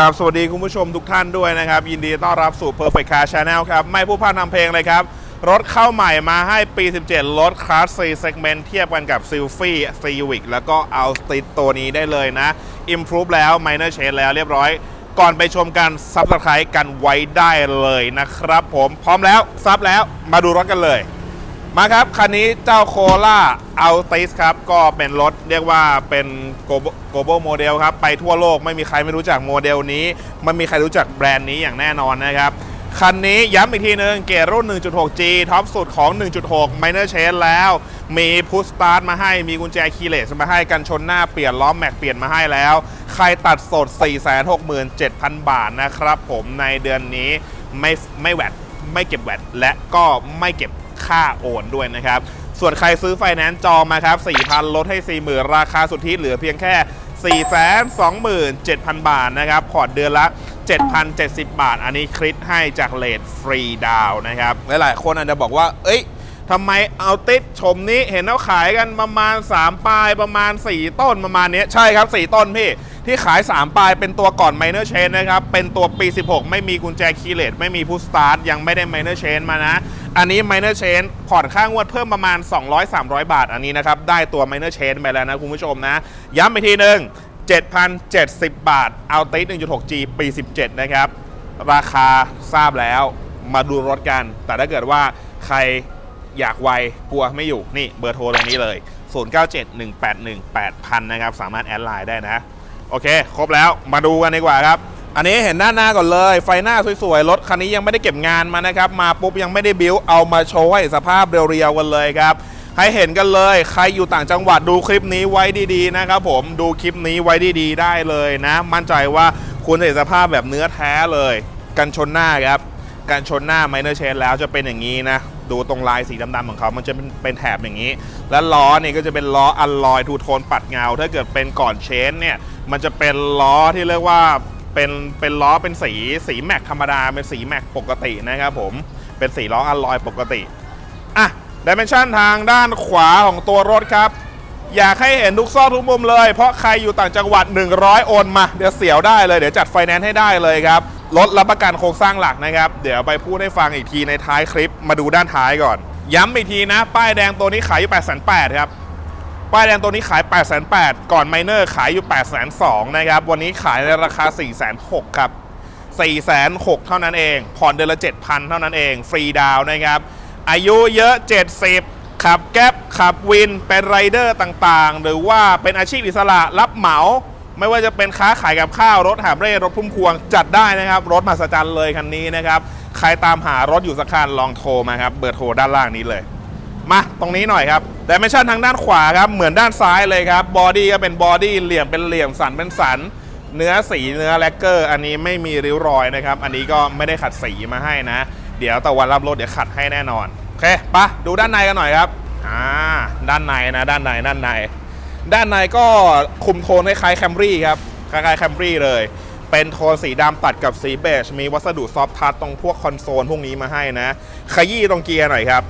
กราบสวัสดีคุณผู้ชมทุกท่านด้วยนะครับ ยินดีต้อนรับสู่ Perfect Car Channel ครับ ไม่ผู้พานำเพลงเลยครับ รถเข้าใหม่มาให้ปี 17 รถคลาส C segment เทียบกันกับ s y l f i Civic แล้วก็ a l t i ตัวนี้ได้เลยนะ Improve แล้ว Minor Change แล้วเรียบร้อย ก่อนไปชมกัน Subscribe กันไว้ได้เลยนะครับผมพร้อมแล้วซับแล้วมาดูรถกันเลย มาครับ คันนี้เจ้าโคล่าอัลติสครับ ก็เป็นรถเรียกว่าเป็น global model ครับ ไปทั่วโลกไม่มีใครไม่รู้จักโมเดลนี้ ไม่มีใครรู้จักแบรนด์นี้อย่างแน่นอนนะครับ คันนี้ย้ำอีกทีนึงเกียรดรุ่น 1.6G ท็อปสุดของ 1.6 Minor Change แล้ว มีพุชสตาร์ทมาให้ มีกุญแจคีย์เลสมาให้กันชนหน้าเปลี่ยนล้อแม็กเปลี่ยนมาให้แล้ว ใครตัดสด 467,000 บาทนะครับผมในเดือนนี้ไม่ไม่แวดไม่เก็บแวดและก็ไม่เก็บ ค่าโอนด้วยนะครับ ส่วนใครซื้อไฟแนนซ์จองมาครับ 4,000 ลดให้ 40,000 ราคาสุทธิเหลือเพียงแค่ 427,000 บาทนะครับพอร์ตเดือนละ 7,070 บาท อันนี้คริสให้จากเลทฟรีดาวนะครับ หลายๆ คนอาจจะบอกว่า เอ้ยทำไมเอาติดชมนี้เห็นเขาขายกันประมาณ 3 ปลายประมาณ 4 ต้นประมาณเนี้ยใช่ครับ 4 ต้นพี่ ที่ขาย 3 ปลายเป็นตัวก่อน Minor Chain นะครับ เป็นตัวปี 16 ไม่มีกุญแจคีย์เลสไม่มีผู้สตาร์ทยังไม่ได้ Minor Chain มานะ อันนี้ Minor Chain ผ่อนค่างวดเพิ่มประมาณ 200-300 บาท อันนี้นะครับ ได้ตัว Minor Chain ไปแล้วนะคุณผู้ชมนะ ย้ำอีกทีหนึ่ง7,070 บาท เอาติด 1.6G ปี 17 นะครับ ราคาทราบแล้วมาดูรถกัน แต่ถ้าเกิดว่าใครอยากไวกลัวไม่อยู่ นี่เบอร์โทรตรงนี้เลย 0971818000 นะครับ สามารถแอดไลน์ได้นะ โอเค ครบแล้วมาดูกันดีกว่าครับ อันนี้เห็นด้านหน้าก่อนเลย ไฟหน้าสวยๆ รถคันนี้ยังไม่ได้เก็บงานมานะครับ มาปุ๊บยังไม่ได้บิวเอามาโชว์ให้สภาพเรียวๆกันเลยครับ ให้เห็นกันเลย ใครอยู่ต่างจังหวัดดูคลิปนี้ไว้ดีๆนะครับผมดูคลิปนี้ไว้ดีๆได้เลยนะ มั่นใจว่าคุณเห็นสภาพแบบเนื้อแท้เลย กันชนหน้าครับ การชนหน้าไมเนอร์เชนแล้วจะเป็นอย่างนี้นะ ดูตรงลายสีดำๆของเขามันจะเป็นเป็นแถบอย่างนี้ แล้วล้อเนี่ยก็จะเป็นล้ออัลลอยทูโทนปัดเงา ถ้าเกิดเป็นก่อนเชนเนี่ย มันจะเป็นล้อที่เรียกว่าเป็นเป็นล้อเป็นสีสีแม็กธรรมดาเป็นสีแม็กปกตินะครับผมเป็นสีล้ออัลลอยปกติอะดิเมนชันทางด้านขวาของตัวรถครับ อยากให้เห็นทุกซอกทุกมุมเลย เพราะใครอยู่ต่างจังหวัด 100 โอนมา เดี๋ยวเสียวได้เลย เดี๋ยวจัดไฟแนนซ์ให้ได้เลยครับ รถรับประกันโครงสร้างหลักนะครับ เดี๋ยวไปพูดให้ฟังอีกทีในท้ายคลิป มาดูด้านท้ายก่อน ย้ำอีกทีนะ ป้ายแดงตัวนี้ขายอยู่8 8 0 0ครับป้ายแดงตัวนี้ขาย 8 8 0 0 0ก่อนไมเนอร์ขายอยู่ 8 2 0 0 0นะครับ วันนี้ขายในราคา 4 6 0 0 0ครับ 4 6 0 0 0เท่านั้นเอง ผ่อนเดือนละ7,000 เท่านั้นเอง ฟรีดาวน์นะครับ อายุเยอะ 70 ขับแก๊ปขับวินเป็นไรเดอร์ต่างๆ หรือว่าเป็นอาชีพอิสระรับเหมา ไม่ว่าจะเป็นค้าขายกับข้าวรถหามเร่รถพุ่มพวงจัดได้นะครับ รถมหัศจรรย์เลยคันนี้นะครับ ใครตามหารถอยู่สักคันลองโทรมาครับ เบอร์โทรด้านล่างนี้เลย มาตรงนี้หน่อยครับดิเมนชันทางด้านขวาครับ เหมือนด้านซ้ายเลยครับบอดี้ก็เป็นบอดี้เหลี่ยมเป็นเหลี่ยมสันเป็นสันเนื้อสีเนื้อแลกเกอร์ อันนี้ไม่มีริ้วรอยนะครับ อันนี้ก็ไม่ได้ขัดสีมาให้นะ เดี๋ยวแตะวันรับรถเดี๋ยวขัดให้แน่นอน เคปะดูด้านในกันหน่อยครับอ่าด้านในนะด้านในด้านในด้านในก็คุมโทนคล้ายแคมรี่ครับคล้ายแคมรี่เลย เป็นโทนสีดำตัดกับสีเบจมีวัสดุซอฟท์ทัชตรงพวกคอนโซลพวกนี้มาให้นะ ขยี้ตรงเกียร์หน่อยครับ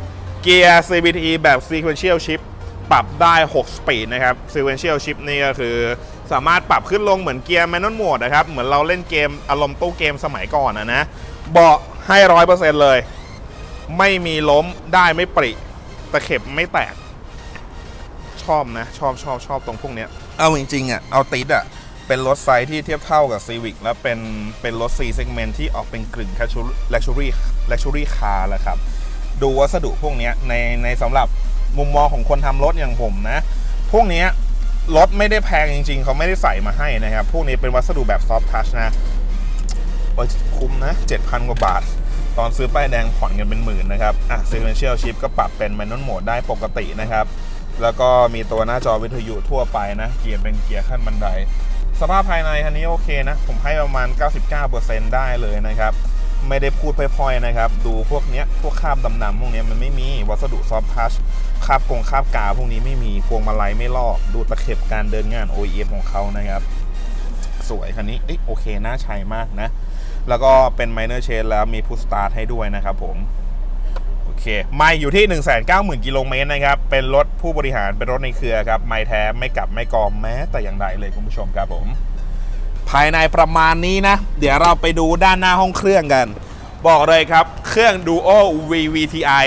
เกียร์ CVT แบบ Sequential Shift ปรับได้ 6 สปีดนะครับ Sequential Shift นี่ก็คือ สามารถปรับขึ้นลงเหมือนเกียร์ Manual Mode นะครับ เหมือนเราเล่นเกมอารมณ์ตู้เกมสมัยก่อนนะนะ เบาะให้ร้อยเปอร์เซ็นต์เลย ไม่มีล้มได้ไม่ปริตะเข็บไม่แตก ชอบนะ ชอบชอบชอบตรงพวกเนี้ย เอาจริงๆอะเอาติดอะ เป็นรถไซส์ที่เทียบเท่ากับ Civic แล้วเป็นเป็นรถ C segment ที่ออกเป็นกลึ่ง luxury luxury car แหละครับ ดูวัสดุพวกเนี้ยในในสำหรับมุมมองของคนทำรถอย่างผมนะ พวกเนี้ยรถไม่ได้แพงจริง ๆ เขาไม่ได้ใส่มาให้นะครับ พวกนี้เป็นวัสดุแบบ soft touch นะคุ้มนะ 7,000 กว่าบาท ตอนซื้อป้ายแดงผ่อนกันเป็นหมื่นนะครับอะ sequential shift ก็ปรับเป็น manual mode ได้ปกตินะครับ แล้วก็มีตัวหน้าจอวิทยุทั่วไปนะ เกียร์เป็นเกียร์ขั้นบันได สภาพภายในคันนี้โอเคนะ ผมให้ประมาณ 99%ได้เลยนะครับ ไม่ได้พูดพล่อยๆนะครับ ดูพวกเนี้ย พวกคราบดำๆพวกเนี้ยมันไม่มี วัสดุซอฟทัชคราบกงคราบกาพวกนี้ไม่มี พวงมาลัยไม่ลอก ดูตะเข็บการเดินงาน OEM ของเขานะครับ สวยคันนี้เอ้โอเค น่าใช้มากนะ แล้วก็เป็น minor change แล้วมีพุชสตาร์ทให้ด้วยนะครับผมโอเคไม่อยู่ที่ 190,000กิโลเมตรนะครับ เป็นรถผู้บริหารเป็นรถในเครือครับไม่แท้ไม่กลับไม่กอมแม้แต่อย่างใดเลยคุณผู้ชมครับผม ภายในประมาณนี้นะ เดี๋ยวเราไปดูด้านหน้าห้องเครื่องกัน บอกเลยครับ เครื่อง Duo VVTi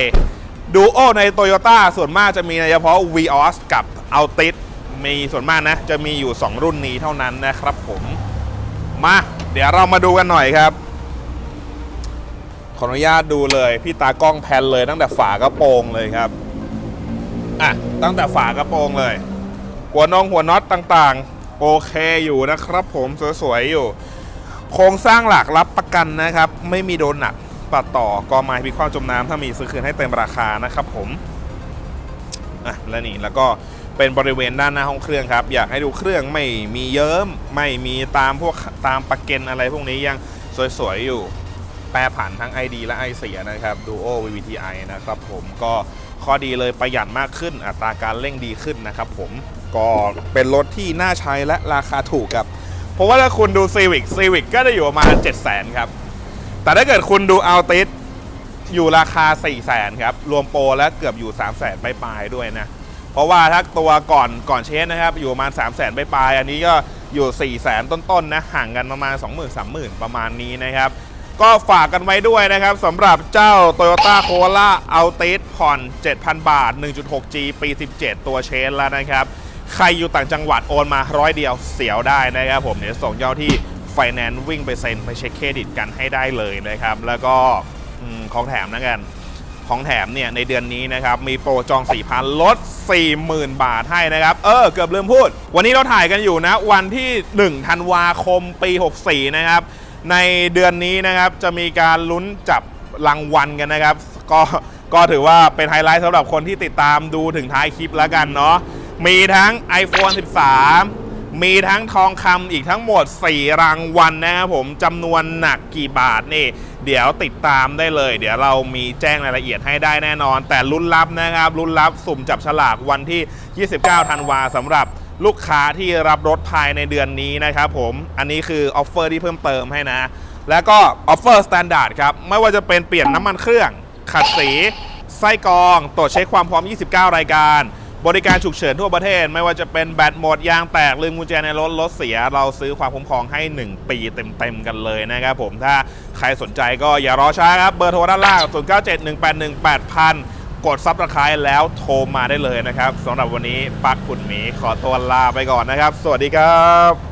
Duo ใน Toyota ส่วนมากจะมีในเฉพาะ Vios กับ Altis มีส่วนมากนะ จะมีอยู่ 2 รุ่นนี้เท่านั้นนะครับผมมา เดี๋ยวเรามาดูกันหน่อยครับ ขออนุญาตดูเลยพี่ตากล้องแพนเลยตั้งแต่ฝากระโปรงเลยครับอะตั้งแต่ฝากระโปรงเลย หัวนองหัวน็อตต่างๆ โอเคอยู่นะครับ ผมสวยๆอยู่ โครงสร้างหลักรับประกันนะครับ ไม่มีโดนหนักปัดต่อกอไม้พิกข้อจมน้ำถ้ามีซื้อคืนให้เต็มราคานะครับผมอะและนี่แล้วก็ เป็นบริเวณด้านหน้าห้องเครื่องครับ อยากให้ดูเครื่องไม่มีเยิ้มไม่มีตามพวกตามประเก็นอะไรพวกนี้ยังสวยๆอยู่ แปรผันทั้ง ID และ i เสียนะครับ Duo VVTi นะครับผมก็ข้อดีเลยประหยัดมากขึ้นอัตราการเร่งดีขึ้นนะครับผมก็เป็นรถที่น่าใช้และราคาถูกครับ เพราะว่าถ้าคุณดู Civic Civic ก็จะอยู่ประมาณ 7 0 0 0 0 0 ครับ แต่ถ้าเกิดคุณดู Altis อยู่ราคา 4 0 0 0 0 0 ครับ รวมโปรและเกือบอยู่ 3 0 0 0 0 0ปลายๆด้วยนะ เพราะว่าถ้าตัวก่อนก่อนเชนนะครับ อยู่ประมาณ 3 0 0 0 0 0ปลายๆอันนี้ก็อยู่4 0 0 0 0 0 ต้นๆนะห่างกันประมาณ 20,000 30,000 ประมาณนี้นะครับ ก็ฝากกันไว้ด้วยนะครับสำหรับเจ้า Toyota Corolla Altis ผ่อน 7,000 บาท 1.6G ปี 17 ตัวเชนแล้วนะครับ ใครอยู่ต่างจังหวัดโอนมาร้อยเดียวเสียวได้นะครับผมเดี๋ยวส่งเจ้าที่ไฟแนนซ์วิ่งไปเซ็นไปเช็คเครดิตกันให้ได้เลยนะครับ แล้วก็อของแถมนะกัน ของแถมเนี่ยในเดือนนี้นะครับ มีโปรจอง 4,000 ลด 40,000 บาทให้นะครับ เออ เกือบลืมพูด วันนี้เราถ่ายกันอยู่นะ วันที่ 1 ธันวาคมปี 64 นะครับ ในเดือนนี้นะครับจะมีการลุ้นจับรางวัลกันนะครับ ก็ก็ถือว่าเป็นไฮไลท์สำหรับคนที่ติดตามดูถึงท้ายคลิปแล้วกันเนาะมีทั้ง iPhone 13 มีทั้งทองคำอีกทั้งหมด 4 รางวัลนะครับผมจำนวนหนักกี่บาทนี่ เดี๋ยวติดตามได้เลย เดี๋ยวเรามีแจ้งรายละเอียดให้ได้แน่นอน แต่ลุ้นรับนะครับลุ้นรับสุ่มจับฉลากวันที่ 29 ธันวาสำหรับลูกค้าที่รับรถภายในเดือนนี้นะครับผมอันนี้คือออฟเฟอร์ที่เพิ่มเติมให้นะ แล้วก็ออฟเฟอร์สแตนดาร์ดครับ ไม่ว่าจะเป็นเปลี่ยนน้ำมันเครื่อง ขัดสี ไส้กรอง ตรวจเช็คความพร้อม 29 รายการ บริการฉุกเฉินทั่วประเทศ ไม่ว่าจะเป็นแบตหมดยางแตกลืมกุญแจในรถรถเสีย เราซื้อความคุ้มครองให้ 1 ปีเต็มๆกันเลยนะครับผมถ้าใครสนใจก็อย่ารอช้าครับ เบอร์โทรด้านล่าง 0971818000 กดซับสไครต์แล้วโทรมาได้เลยนะครับสำหรับวันนี้ปักขุนหมีขอตัวลาไปก่อนนะครับ สวัสดีครับ